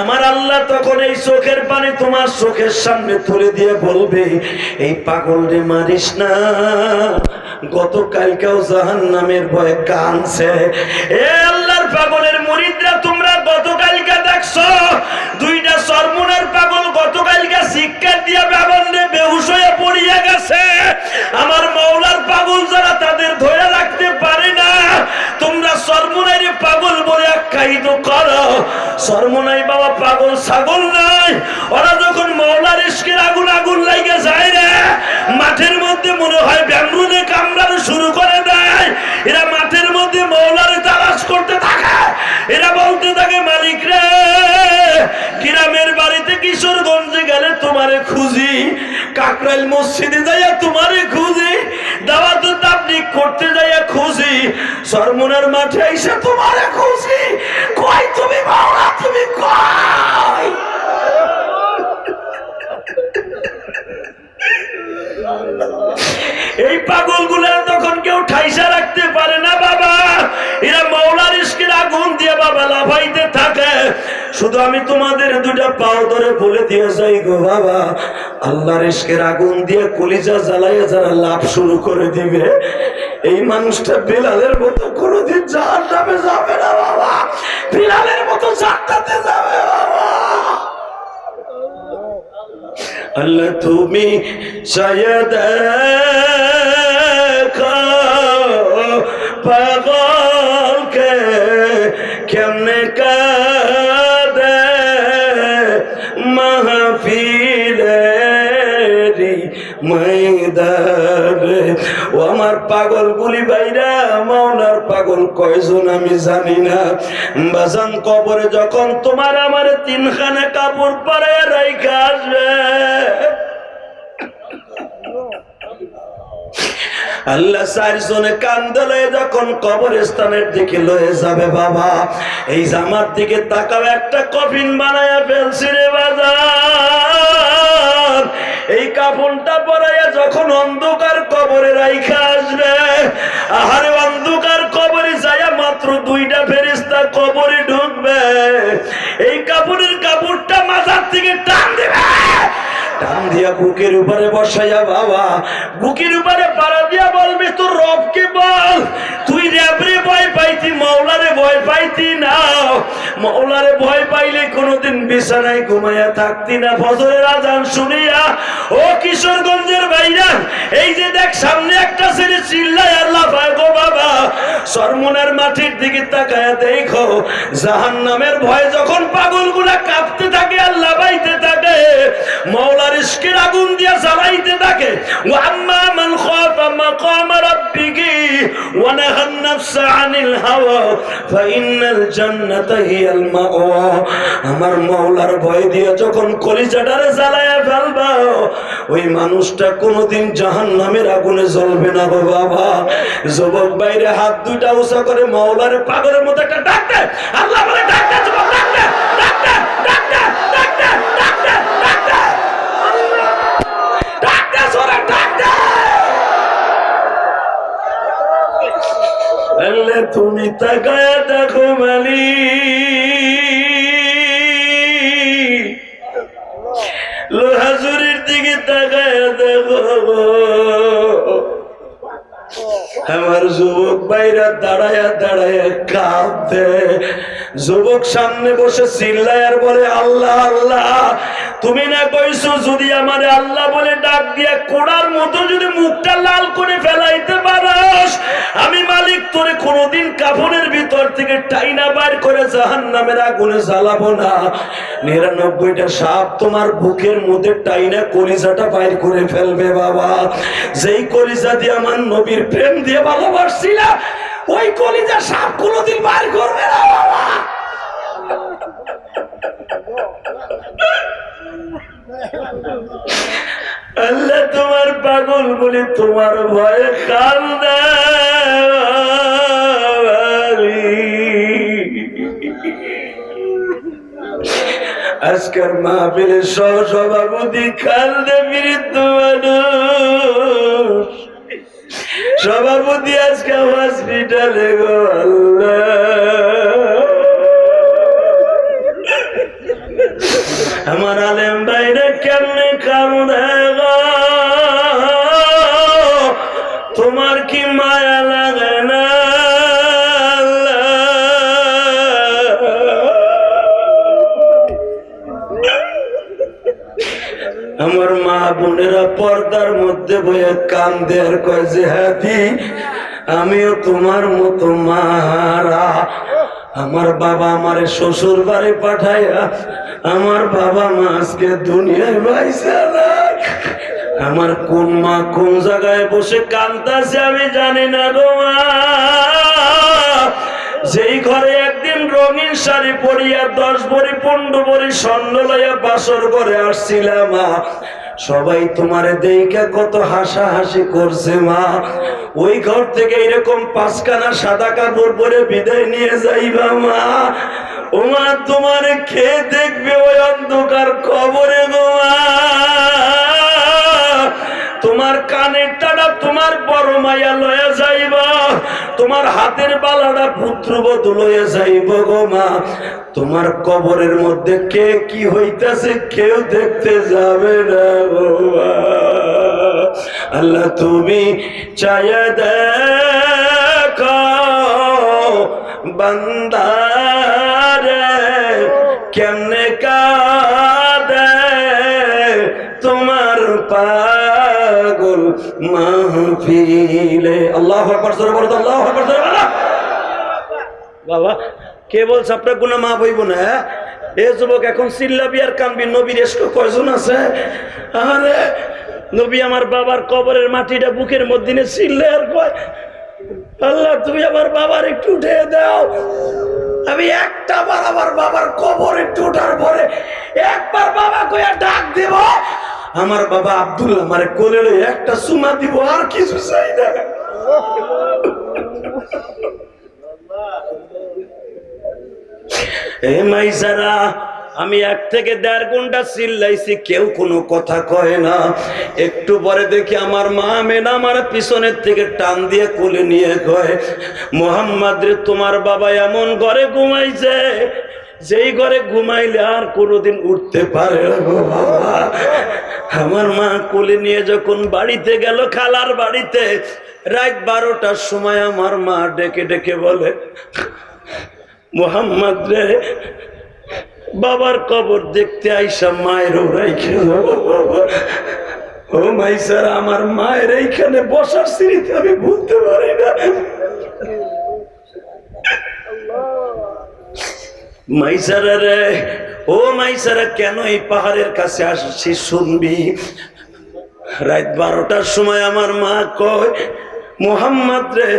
আমার আল্লাহ তখন এই চোখের পানি তোমার চোখের সামনে তুলে দিয়ে বলবে, এই পাগল রে মারিস না। গতকালকেও জাহান নামের ভয়ে কানছে এ আল্লাহর পাগলের মরিদরা তোমরা দুইটা সরমুনের পাগল গতকালকে শিক্ষা দিয়া ব্যবহারে বেহুশ হয়ে পড়িয়া গেছে। আমার মৌলার পাগল যারা তাদের ধরে সরমুনাই বাবা, পাগল, ছাগল নাই। ওরা যখন মৌলার ইস্কের আগুন আগুন লাগে যায় রে, মাঠের মধ্যে মনে হয় ব্যামরুনে কামড়ানো শুরু করে দেয়। এরা মাঠের মধ্যে মৌলারে তালাশ করতে থাকে। এরা বলতে থাকে, মালিক রে গ্রামের বাড়িতে কিশোরগঞ্জে গেলে তোমারে খুঁজি, কাকরাইল মসজিদে যাইয়া তোমারে খুঁজি, দাওয়াত তাবলিগ করতে যাইয়া খুঁজি, সরমুনার মাঠে এসে তোমারে খুঁজি। কই তুমি মাওলা, তুমি কই? এই পাগল এরা মৌলার ইস্কের আগুন দিয়ে বাবা লাফাইতে থাকে। শুধু আমি তোমাদের দুটা পাও ধরে বলে দিয়ে যাই গো বাবা। আল্লাহর ইস্কের আগুন দিয়ে কলিজা জ্বালাইয়া যারা লাভ শুরু করে দিবে, এই মানুষটা বিলালের মতো কোনোদিন জাহার নামে যাবে না বাবা। বিলালের মতো জান্নাতে যাবে বাবা। আল্লাহ তুমি শায়দ পাগলকে কেমনে কাদে? মাহফিলেরি ময়দানে। ও আমার পাগল গুলি বাইরা মাওলার পাগল কয়জন আমি জানি না। বাজান কবরে যখন তোমার আমার তিনখানা কাপড় পরে রাইখা আসবে আল্লাহ চারজনে কান্দলে যখন কবরস্থানের দিকে লয়ে যাবে বাবা, এই জামার দিকে তাকাও, একটা কফিন বানায়া ফেলছি রে বাজার। এই কাপড়টা পরাইয়া যখন অন্ধকার কবরে রাইখা আসবে, আহারে অন্ধকার কবরে যাইয়া মাত্র দুইটা ফেরিস্তা কবরে ঢুকবে। এই কাপড়ের কাপড়টা মাথার থেকে টান দিবে। পাইতি পাইতি কিশোরগঞ্জের এই যে দেখ, সামনে একটা ছেলে চিল্লায় আল্লাহ গো বাবা। সরমনের মাটির দিকে তাকায়া দেখো জাহান নামের ভয় যখন পাগলগুলা কাঁপতে থাকে, আল্লাহ বাইতে থাকে। ইস্কের আগুন দিয়া জ্বালাইতে থাকে। ওয়াম্মা মান খাফা মাকাম রাব্বিহি ওয়া নাহান নাফসা আনিল হাওয়া ফাইনাল জান্নাতা হিয়াল মাওয়া। আমার মৌলার ভয় দিয়ে যখন কলিজাটারে জ্বালায়া ফেলবা ওই মানুষটা কোনোদিন জাহান্নামের আগুনে জ্বলবে না গো বাবা। যুবক বাইরে হাত দুইটা উঁচা করে মৌলারে পাগলের মতো একটা ডাক আল্লাহ বলে, ডাক যুবক ডাক দে ডাক দে ডাক দে ডাক দে ডাক দে ডাক দে ডাক দে জোরে ডাক দে আল্লাহ তুমি তাকায় দেখো মালি। লোহাজুরির দিকে তাকায় দেখো। আমার যুবক বাইরা দাঁড়ায়া দাঁড়ায়া কাঁদে যুবক সামনে বসে চিল্লায় আর বলে, আল্লাহ আল্লাহ তুমি না কইছো যদি আমার আল্লাহ বলে ডাক দিয়া কোড়ার মতো যদি মুখটা লাল করে ফেলাইতে পারস, আমি মালিক তোরে কোনোদিন কাফনের ভিতর থেকে টাইনা বাইর করে জাহান নামের আগুনে জ্বালাবো না। নিরানব্বইটা সাপ তোমার বুকের মধ্যে টাইনা কলিজাটা বাইর করে ফেলবে বাবা। যেই কলিজা দিয়ে আমার নবীর প্রেম দিয়ে ভালোবাসছিলা, ওই কলিজা সাপ কোনোদিন বাইর করবে না বাবা। আল্লাহ তোমার পাগল বলে তোমার ভয়ে কান্দা। আজকের মাহফিলের সহ সভাপতি খালদে বৃদ্ধ মানুষ। সভাপতি আজকে হসপিটালে গো আমার আলেম মধ্যে বয়ে কান্দে কয় যে হাতি আমিও তোমার মতো মারা। আমার বাবা আমার শ্বশুর বাড়ি পাঠাইয়া, আমার বাবা মা আজকে দুনিয়ায় না আমার কোন মা কোন জায়গায় বসে কান্দাছে আমি জানি না গো মা। যেই ঘরে একদিন রঙিন শাড়ি পরিয়া দশ ভরি, পনেরো ভরি স্বর্ণ লইয়া বাসর করে আসছিলাম মা। সবাই তোমারে দেইকে কত হাসা হাসি করছে, মা। ওই ঘর থেকে এরকম পাঁচখানা সাদা কাপড় পরে বিদায় নিয়ে যাইবা, মা। ও মা, তোমারে খেয়ে দেখবে ওই অন্ধকার খবরে গো মা। তোমার কানের টানা তোমার বড় মায়া লয়ে যাইব। তোমার হাতের বালাটা পুত্রবধূ যাইব গো মা। তোমার কবরের মধ্যে কে কি হইতাছে কেউ দেখতে যাবে না গো আল্লাহ তুমি চায় দেখো বন্দারে কেমনে কাদে তোমার পাগল মাহফিলে আল্লাহ আকবার, জোরে বলো তো, আল্লাহ আকবার, জোরে বলো। বাবা, কে বলছে আপনার গুনা মা বইব না হ্যাঁ? এ যুবক এখন চিল্লাবি আর কানবি, নবীর এসকো কয়জন আছে আরে নবী আমার বাবার কবরের মাটিটা বুকের মধ্যে চিল্লে আর কয়, আল্লাহ, তুমি আমার বাবার একটু উঠে দাও আমি একটা বার আমার বাবার কবর একটু উঠার পরে একবার বাবা কইয়া ডাক দেব আমার বাবা আব্দুল্লাহ আমারে কোলে একটা সুমা দিব, আর কিছু চাই না। আমি এক থেকে দেড় ঘণ্টা চিল্লাইছি, কেউ কোনো কথা কয় না। একটু পরে দেখি আমার মা মেনা আমার পিছনের থেকে টান দিয়ে কোলে নিয়ে কয় মোহাম্মদ রে তোমার বাবা এমন ঘরে ঘুমাইছে যেই ঘরে ঘুমাইলে আর কোনোদিন উঠতে পারে আমার মা কোলে নিয়ে যখন বাড়িতে গেল, খালার বাড়িতে, রাত বারোটার সময় আমার মা ডেকে ডেকে বলে, মোহাম্মদ রে, বাবার কবর দেখতে আইসা মায়ের ও রাইখে ও মাই স্যার, আমার মায়ের এইখানে বসার সিঁড়িতে আমি ভুলতে পারি না। মাইসারা রে ও মাইসারা, কেন এই পাহাড়ের কাছে আসছি শুনবি? রাত বারোটার সময় আমার মা কয়, মোহাম্মদ রে,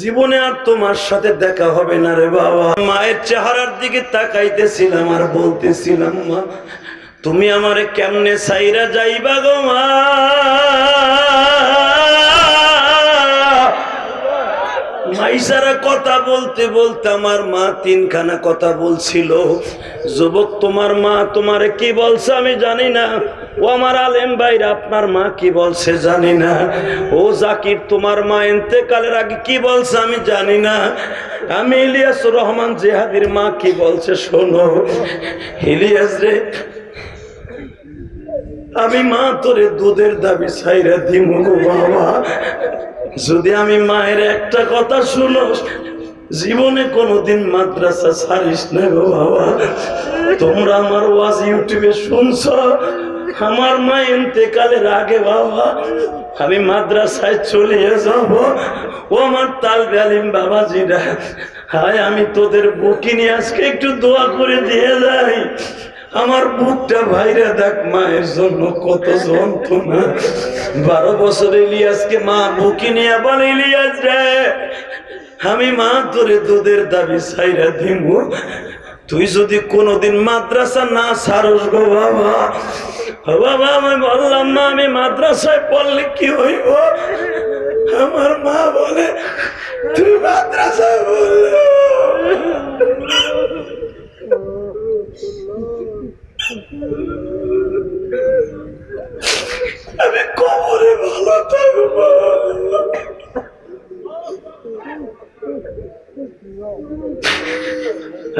জীবনে আর তোমার সাথে দেখা হবে না রে বাবা। মায়ের চেহারার দিকে তাকাইতেছিলাম আর বলতেছিলাম, মা, তুমি আমারে কেমনে সাইরা যাইবা গো মা? মাইসারা কথা বলতে বলতে আমার মা তিনখানা কথা বলছিল। যুবক, তোমার মা তোমারে কি বলছে আমি জানি না। ও আমার আলেম ভাইরা, আপনার মা কি বলছে জানি না। ও জাকির, তোমার মা এতেকালের আগে কি বলছে আমি জানি না। আমি ইলিয়াস রহমান জেহাদির মা কি বলছে শোনো। ইলিয়াস রে, আমি মা তোরে দুধের দাবি সাইরা দিমু বাবা। যদি আমি মায়ের একটা কথা শুনো, জীবনে কোনোদিন মাদ্রাসা ছাড়িস না গো বাবা। তোমরা আমার ওয়াজ ইউটিউবে শুনছ? আমার মা ইন্তেকালের আগে বাবা, আমি মাদ্রাসায় চলে যাব। ও আমার তালবে আলিম বাবাজিরা, হায়, আমি তোদের বুকি নিয়ে আজকে একটু দোয়া করে দিয়ে যাই। আমার বুকটা ভাইরা দেখ মায়ের জন্য কত যন্ত্রণা। বারো বছর ইলিয়াসকে মা বুকি নিয়ে বলে, ইলিয়াস রে, আমি মা তোরে দুধের দাবি সাইরা দিব তুই যদি কোনোদিন মাদ্রাসা না সারস গো বাবা। বাবা, আমি বললাম না আমি মাদ্রাসায় পড়লে কি হইব? আমার মা বলে, তুই মাদ্রাসায় বললে আমি কবরে ভালো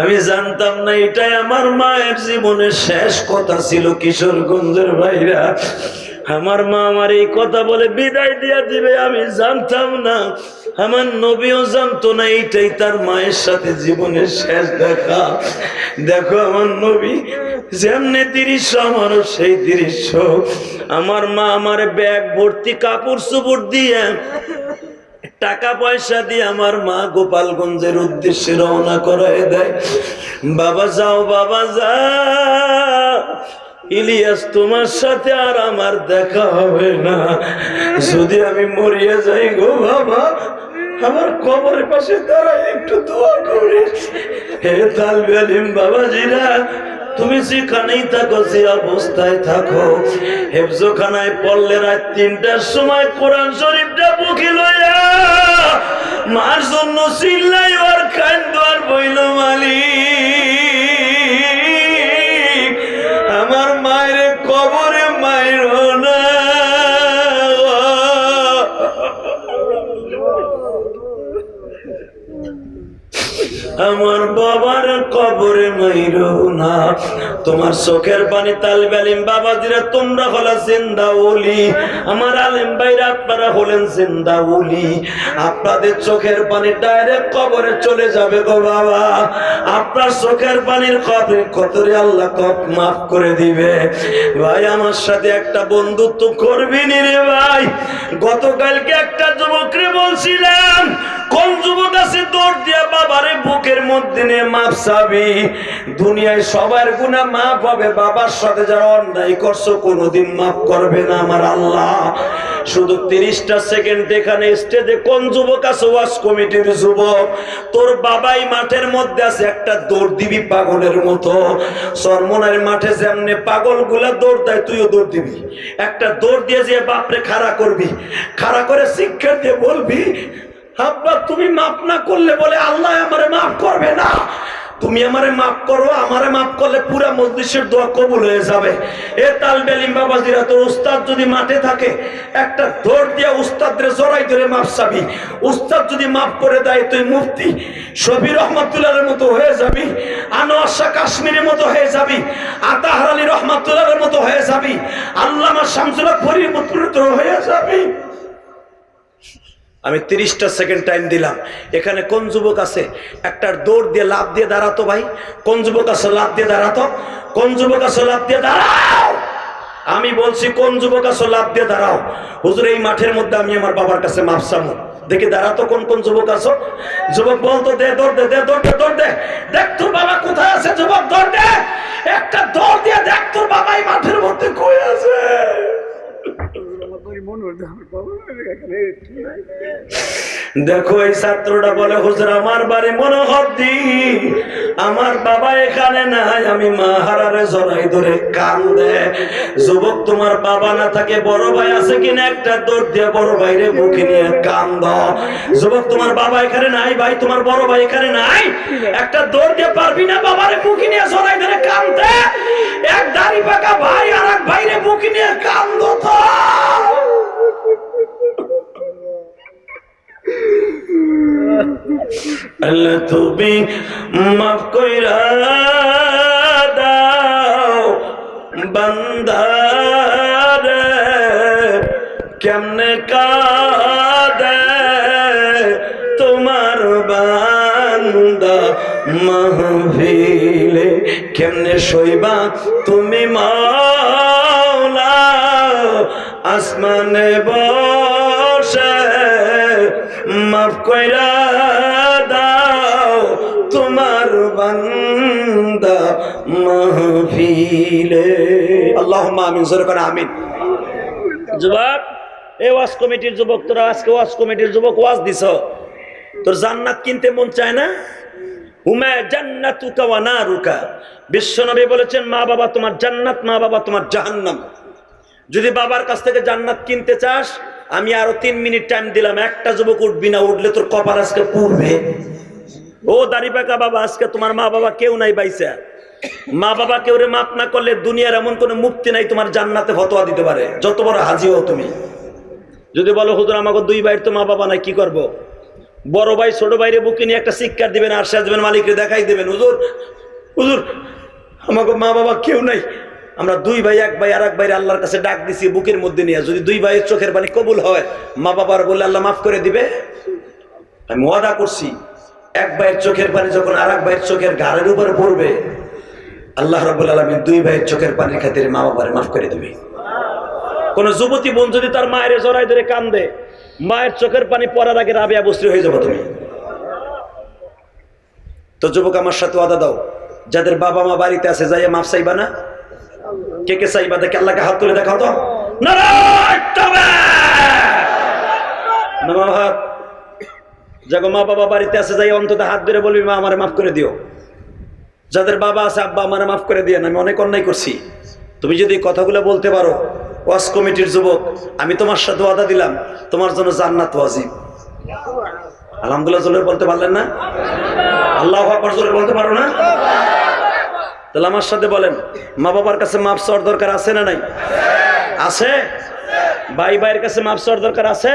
আমি জানতাম না, এটাই আমার মায়ের জীবনের শেষ কথা ছিল কিশোরগঞ্জের ভাইরা। আমার মা আমার এই কথা বলে বিদায় দিয়া দিবে, আমি জানতাম না। আমার নবীও জানতো না, এইটাই তার মায়ের সাথে জীবনের শেষ দেখা। দেখো আমার নবী, যেমনি তিরিশ আমারও সেই দৃশ্য। আমার মা আমার ব্যাগ ভর্তি, কাপড় চুপড় দিয়ে, টাকা পয়সা দিয়ে আমার মা গোপালগঞ্জের উদ্দেশ্যে রওনা করায় দেয়। বাবা যাও, বাবা যা ইলিয়াস তোমার সাথে আর আমার দেখা হবে না। যদি আমি মরিয়া যাই গো বাবা আমার কবরের পাশে দাঁড়ায় একটু দোয়া করিস হে তালবে আলিম বাবাজিরা, তুমি যেখানেই থাকো, যে অবস্থায় থাকো, হেফজোখানায় পড়লে রাত তিনটার সময় কোরআন শরীফটা বুকে লইয়া মার জন্য চিল্লাই আর কান্দ আর বইল মালিক। আমার মায়ের কবরে মায়ের না। আমার বাবার কবরে মাইর না। তোমার চোখের পানি তাল বেলিম বাবা দিরা তোমরা হলা জিন্দা ওলি আমার আলেম ভাইরা, আপনারা হলেন জিন্দা ওলি আপনাদের চোখের পানি ডাইরেক্ট কবরে চলে যাবে গো বাবা। আপনার চোখের পানির কবরে কতরে আল্লাহ কপ মাফ করে দিবে। ভাই, আমার সাথে একটা বন্ধুত্ব করবি নি রে ভাই? গতকালকে একটা যুবকরে বলছিলাম, কোন যুবক আছে দৌড় দিয়া বাবারে বুকের মধ্যে নিয়ে মাপ চাবি। দুনিয়ায় সবার গুণা মাপ হবে, বাবার সাথে যারা অন্যায় করছ কোনোদিন মাফ করবে না আমার আল্লাহ। শুধু তিরিশটা সেকেন্ড এখানে স্টেজে কোন যুবক আছে? ওয়াশ কমিটির যুবক। তোর বাবাই মাঠের মধ্যে আছে, একটা দৌড় দিবি পাগলের মতো। সরমনার মাঠে যেমনি পাগলগুলা দৌড় দেয়, তুইও দৌড় দিবি। একটা দৌড় দিয়ে যে বাপরে খাড়া করবি, খাড়া করে শিক্ষা দিয়ে বলবি আব্বা তুমি মাফ না করলে বলে আল্লাহ আমারে মাফ করবে না। তুমি আমারে মাফ করো, আমারে মাফ করলে পুরা মজলিসের দোয়া কবুল হয়ে যাবে। এ তালবেলিম বাবাজিরা, তোর উস্তাদ যদি মাঠে থাকে, একটা দৌড় দিয়ে উস্তাদরে জড়াই ধরে মাফ চাবি। উস্তাদ যদি মাফ করে দেয়, তুই মুফতি। শবির রহমতুল্লাহের মতো হয়ে যাবি আনোয়ার কাশ্মীরের মতো হয়ে যাবি, আতাহার আলী রহমতুল্লাহের মতো হয়ে যাবি, আল্লামা শামসুল্লাহ ফরির মতো হয়ে যাবি। আমি তিরিশটা সেকেন্ড টাইম দিলাম। এখানে কোন যুবক আছে? একটা দৌড় দিয়ে লাভ দিয়ে দাঁড়াতো ভাই। কোন যুবক আছে? লাভ দিয়ে দাঁড়াতো। কোন যুবক আছে? লাভ দিয়ে দাঁড়াও! আমি বলছি, কোন যুবক আছে? লাভ দিয়ে দাঁড়াও। হুজুর, এই মাঠের মধ্যে আমি আমার বাবার কাছে মাপ চামু দেখি দাঁড়াতো কোন কোন যুবক আছো? যুবক বলতো, দে, দৌড় দে দে, দৌড় দে দৌড় দে। দেখ তোর বাবা কোথায় আছে? যুবক, দৌড় দে। একটা দৌড় দিয়ে দেখ তোর বাবা এই মাঠের মধ্যে কই আছে? দেখো এই ছাত্রটা বলে, হুজুর, আমার বাড়ি মনোহর দি আমার বাবা এখানে নাই, আমি মা হারারে জড়াই ধরে কান দে যুবক, তোমার বাবা না থাকে, বড় ভাই আছে কিনা একটা দৌড় দিয়ে বড় ভাইরে মুখে নিয়ে কান দাও যুবক, তোমার বাবা এখানে নাই, ভাই, তোমার বড় ভাই এখানে নাই। একটা দৌড় দিয়ে পারবি না বাবারে মুখে নিয়ে জড়াই ধরে কান দে এক দাড়ি পাকা ভাই আর এক ভাইরে মুখে নিয়ে কান দো তো। আল্লাহ তুমি মাফ কইরা দাও বান্দারে, কেমনে কাদে তোমার বান্দা? মাহফিলে কেমনে শৈবা তুমি মাওলা, আসমানে বসে মাফ কইরা দাও, তোমার বান্দা মাহফিলে। আল্লাহুম্মা আমিন, জোরে করে আমিন। যুবক এই ওয়াজ কমিটির যুবক, তোরা আজকে ওয়াজ কমিটির যুবক ওয়াজ দিছ। তোর জান্নাত কিনতে মন চায় না? হুমা জান্নাতুকা ওয়া নারুকা। বিশ্বনবী বলেছেন, মা বাবা তোমার জান্নাত, মা বাবা তোমার জাহান্নাম। যদি বাবার কাছ থেকে জান্নাত কিনতে চাস আমি আরও তিন মিনিট টাইম দিলাম, একটা যুবক উঠবি না, উঠলে তোর কপার আজকে পূর্বে ও দাড়ি পাকা বাবা, আজকে তোমার মা বাবা কেউ নাই বাইসা। মা বাবা কেউ রে মাফ না করলে দুনিয়ার এমন কোনো মুক্তি নাই তোমার জান্নাতে ফতোয়া দিতে পারে। যত বড় হাজি হও তুমি। যদি বলো, হুজুর আমাকে দুই ভাইয়ের তো মা বাবা নাই, কি করব। বড় ভাই, ছোট ভাইরে বুকে নিয়ে একটা শিক্ষার দিবেন, আর সাজ দেবেন মালিকরে দেখাই দেবেন। হুজুর হুজুর আমাকে মা বাবা কেউ নাই আমরা দুই ভাই, এক ভাই আর এক ভাইয়ের আল্লাহর কাছে ডাক দিছি, বুকের মধ্যে নিয়ে। যদি দুই ভাইয়ের চোখের পানি কবুল হয়, মা বাবার বলে আল্লাহ মাফ করে দিবে। আমি ওয়াদা করছি, এক ভাইয়ের চোখের পানি যখন আর এক ভাইয়ের চোখের ঘাড়ের উপরে পড়বে, আল্লাহ রবুল আলমী দুই ভাইয়ের চোখের পানির খাতিরে মা বাবার মাফ করে দেবে। কোন যুবতী বোন যদি তার মায়ের জড়াই ধরে কান্দে, মায়ের চোখের পানি পড়ার আগে রাবিয়া বস্ত্রী হয়ে যাব তুমি। তো যুবক, আমার সাথে ওয়াদা দাও, যাদের বাবা মা বাড়িতে আছে, যাইয়া মাফ চাইবা না? কে কে চাইবা দেখে আল্লাহকে হাত তুলে দেখাও তো। যাগো মা বাবা বাড়িতে আছে, যাই অন্তত হাত ধরে বলবি মা, আমারে মাফ করে দিও। যাদের বাবা আছে, আব্বা, আমারে মাফ করে দিয়ে আমি অনেক অন্যায় করছি। তুমি যদি কথাগুলো বলতে পারো, ওয়াজ কমিটির যুবক, আমি তোমার সাথে ওয়াদা দিলাম, তোমার জন্য জান্নাত ওয়াজিব। আলহামদুলিল্লাহ, জোরে বলতে পারলেন না? আল্লাহ আকবার, জোরে বলতে পারো না? তাহলে আমার সাথে বলেন, মা বাবার কাছে মাপ চাওয়ার দরকার আছে না নাই? আছে? ভাই ভাইয়ের কাছে মাপ চাওয়ার দরকার আছে?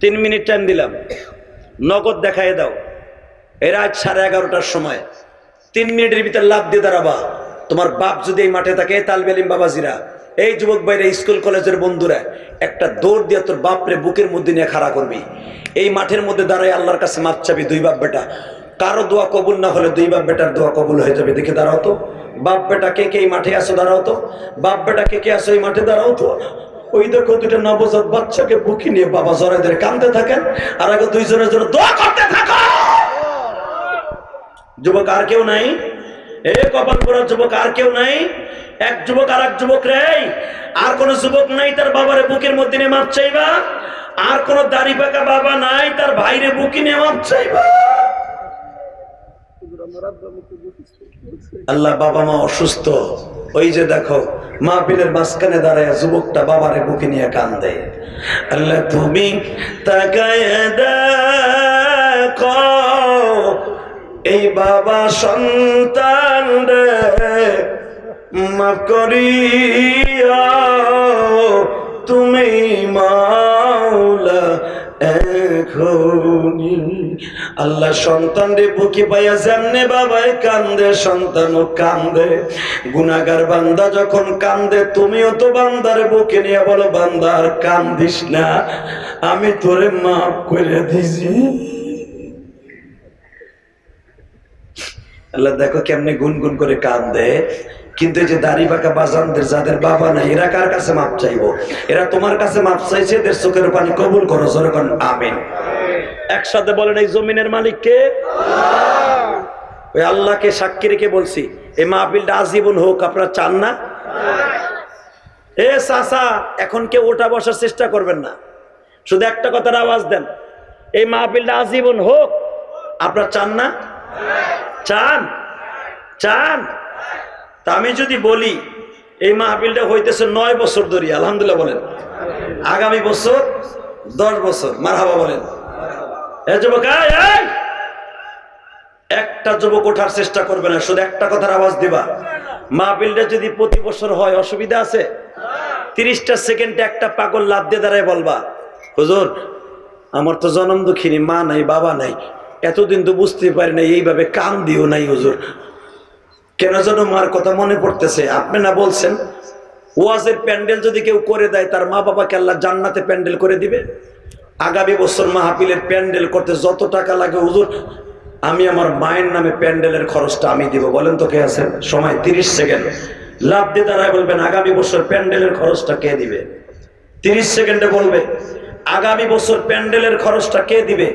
তিন মিনিট টাইম দিলাম। নগদ দেখাই দাও। এর আজ সাড়ে এগারোটার সময়। তিন মিনিটের ভিতরে লাভ দিয়ে দাঁড়াবা। তোমার বাপ যদি এই মাঠে থাকে তালবে আলিম বাবাজিরা। এই যুবক বাইরে স্কুল কলেজের বন্ধুরা, একটা দৌড় দিয়ে তোর বাপরে বুকের মধ্যে নিয়ে খাড়া করবি। এই মাঠের মধ্যে দাঁড়ায় আল্লাহর কাছে মাপ চাবি, দুই বাপ বেটা। কারও দোয়া কবুল না হলে দুই বাপ বেটার দোয়া কবুল হয়ে যাবে। দেখে দাঁড়াও তো। বাপ বেটা কে কে এই মাঠে আসো দাঁড়াও তো। বাপ বেটা কে কে আসো এই মাঠে? দাঁড়াও তো। ওই দেখো দুটো নবজাত বাচ্চাকে বুকি নিয়ে বাবা জরাইদের কান্দতে থাকেন। আর আগে দুইজনের জন্য দোয়া করতে থাকো। যুবক আর কেউ নাই? এ কপাল পোড়া যুবক আর কেউ নাই? এক যুবক আর এক যুবক রে। আর কোন যুবক নাই তার বাবারে বুকের মধ্যে নিয়ে মাপ চাইবা। আর কোন দাড়ি পাকা বাবা নাই তার ভাইরে বুকি নিয়ে মাপ চাইবা। আল্লাহ বাবা মা অসুস্থ। ওই যে দেখো মা পিলের মাঝখানে দাঁড়ায় যুবকটা বাবারে বুকে নিয়ে কান্দে। আল্লাহ তুমি এই বাবা সন্তান রে মাফ করিয়া তুমি মাওলা এখনি আল্লাহ সন্তান রে বুকে পাইয়া যেমনে বাবাই কান্দে, সন্তানও কান্দে। গুনাগার বান্দা যখন কান্দে, তুমিও তো বান্দার বুকে নিয়ে বলো, বান্দার কান্দিস না, আমি তোরে মাফ করে দিছি। আল্লাহ দেখো কেমনি গুনগুন করে কান্দে। কিন্তু এই যে দাড়ি বাঁকা বাজানদের, যাদের বাবা নাই, এরা কার কাছে মাপ চাইব? এরা তোমার কাছে মাপ চাইছে, এদের চোখের পানি কবুল করো যেরকম আমিন। একসাথে বলেন, এই জমিনের মালিককে ওই আল্লাহকে সাক্ষী রেখে বলছি এই মাহফিলটা আজীবন হোক, আপনারা চান না? এ চাচা, এখন কেউ ওটা বসার চেষ্টা করবেন না। শুধু একটা কথার আওয়াজ দেন, এই মাহফিলটা আজীবন হোক, আপনারা চান না? চান? চান? তা আমি যদি বলি, এই মাহফিলটা হইতেছে নয় বছর ধরে, আলহামদুলিল্লাহ বলেন। আগামী বছর দশ বছর, মারহাবা বলেন! একটা যুবক ওঠার চেষ্টা করবে না, শুধু একটা কথার আওয়াজ দিবা। মাহফিলটা যদি প্রতি বছর হয়, অসুবিধা আছে? তিরিশটা সেকেন্ডে একটা পাগল লাভ দিয়ে দাঁড়ায় বলবা, হুজুর, আমার তো জনম দুঃখিনী, মা নাই, বাবা নাই। এতদিন তো বুঝতে পারি না এইভাবে কান দিও নাই, হুজুর। কেন যেন মার কথা মনে পড়তেছে? আপনি না বলছেন, ওয়াজের প্যান্ডেল যদি কেউ করে দেয়, তার মা বাবাকে আল্লাহ জান্নাতে প্যান্ডেল করে দিবে? আগামী বছর মাহফিলের প্যান্ডেল করতে যত টাকা লাগে, হুজুর, আমি আমার মায়ের নামে প্যান্ডেলের খরচটা আমি দিব। বলেন তো কে আছেন? সময় তিরিশ সেকেন্ড। লাভ দিয়ে দাঁড়ায় বলবেন, আগামী বছর প্যান্ডেলের খরচটা কে দিবে? তিরিশ সেকেন্ডে বলবে, আগামী বছর প্যান্ডেলের খরচটা কে দিবে?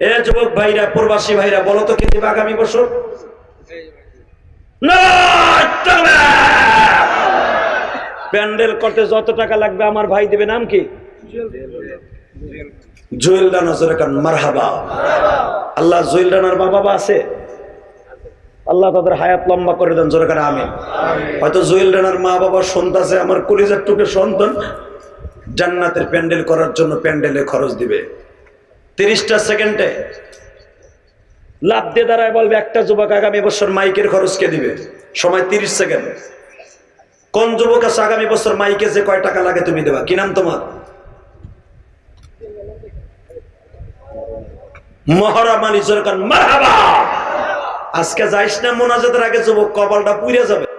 এ যুবক ভাইরা, প্রবাসী ভাইরা, বলো তো কে দিবে আগামী বছর! প্যান্ডেল করতে যত টাকা লাগবে, আমার ভাই দিবে নাম কি? জুয়েল রানা জোরেকান মারহাবা। আল্লাহ জুয়েল রানার বাবা আছে? আল্লাহ তাদের হায়াত লম্বা করে দেন জোরেকান আমি হয়তো জুয়েল রানার মা বাবা সন্তান আমার কলিজার টুকে সন্তান। জান্নাতের প্যান্ডেল করার জন্য প্যান্ডেলে খরচ দিবে। তিরিশটা সেকেন্ডে লাভ দিয়ে দাঁড়ায় বলবে, একটা যুবক আগামী বছর মাইকের খরচ কে দিবে। সময় তিরিশ সেকেন্ড। কোন যুবক আছে, আগামী বছর মাইকে যে কয় টাকা লাগে তুমি দেবা? কি নাম তোমার? মহারা মানি সরকার মারহাবা! আজকে যাইস না মোনাজাতের আগে যুবক, কপালটা পুড়ে যাবে।